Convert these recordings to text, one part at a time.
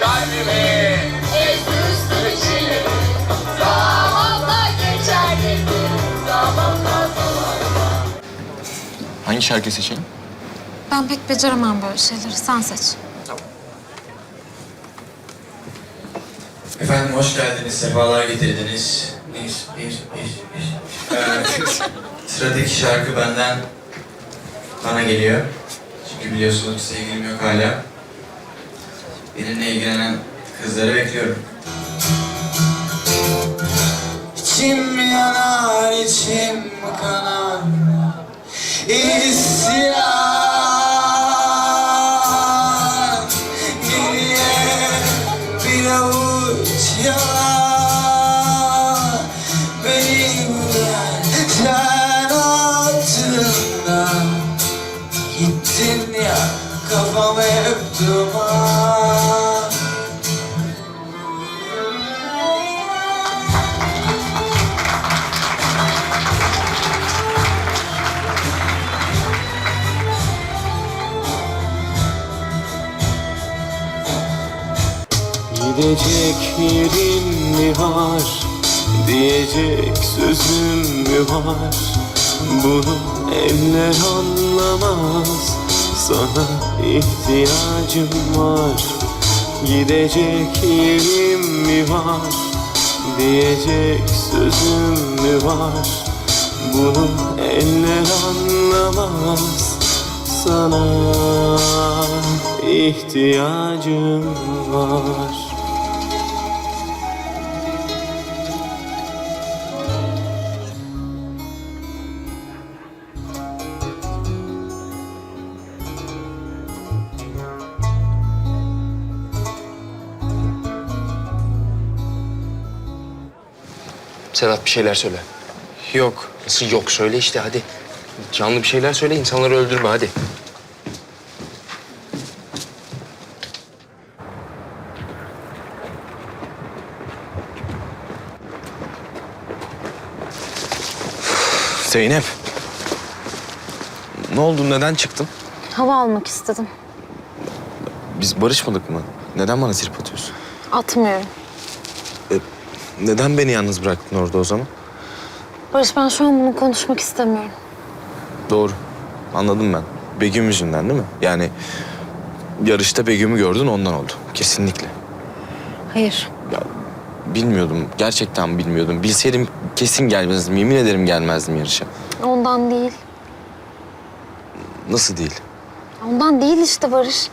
kalbimi Hangi şarkı seçeyim? Ben pek beceremem böyle şeyleri. Sen seç. Tamam. Efendim hoş geldiniz, sefalar getirdiniz. Bir, bir, bir, bir. Evet. Sıradaki şarkı benden bana geliyor. Çünkü biliyorsunuz sevgilim yok hala. Benimle ilgilenen kızları bekliyorum. İçim yanar, içim kanar. İsyan Geriye bir avuç yalan Beni vuran sen altında Gittin ya kafam hep duman Gidecek yerim mi var? Diyecek sözüm mü var? Bunu eller anlamaz. Sana ihtiyacım var. Gidecek yerim mi var? Diyecek sözüm mü var? Bunu eller anlamaz. Sana ihtiyacım var. Sedat bir şeyler söyle. Yok. Nasıl yok? Söyle işte hadi. Canlı bir şeyler söyle, insanları öldürme hadi. Zeynep. Ne oldu? Neden çıktın? Hava almak istedim. Biz barışmadık mı? Neden bana trip atıyorsun? Atmıyorum. Neden beni yalnız bıraktın orada o zaman? Barış ben şu an bunu konuşmak istemiyorum. Doğru. Anladım ben. Begüm yüzünden değil mi? Yani yarışta Begüm'ü gördün ondan oldu. Kesinlikle. Hayır. Ya bilmiyordum. Gerçekten bilmiyordum. Bilseydim kesin gelmezdim. Yemin ederim gelmezdim yarışa. Ondan değil. Nasıl değil? Ondan değil işte Barış.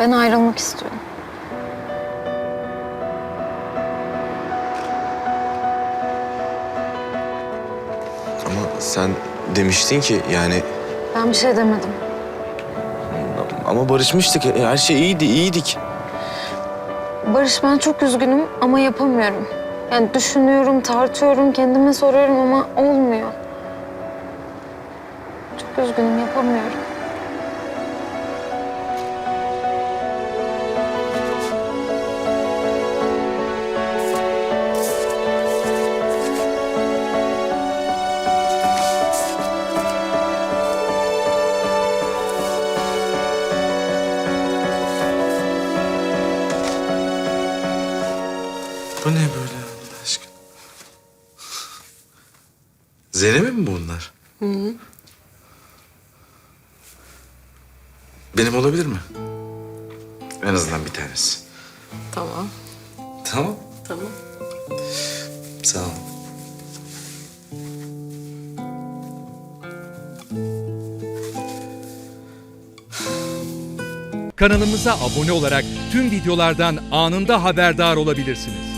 Ben ayrılmak istiyorum. Ama sen demiştin ki yani Ben bir şey demedim. ama barışmıştık. Her şey iyiydi, iyiydik. Barış ben çok üzgünüm ama yapamıyorum. Yani düşünüyorum, tartıyorum, kendime soruyorum ama olmuyor. Çok üzgünüm, yapamıyorum. Bu ne böyle Allah aşkına? Zeynep'in mi bunlar? Hı Benim olabilir mi? En azından bir tanesi. Tamam, Tamam. tamam. Sağ ol. Kanalımıza abone olarak tüm videolardan anında haberdar olabilirsiniz.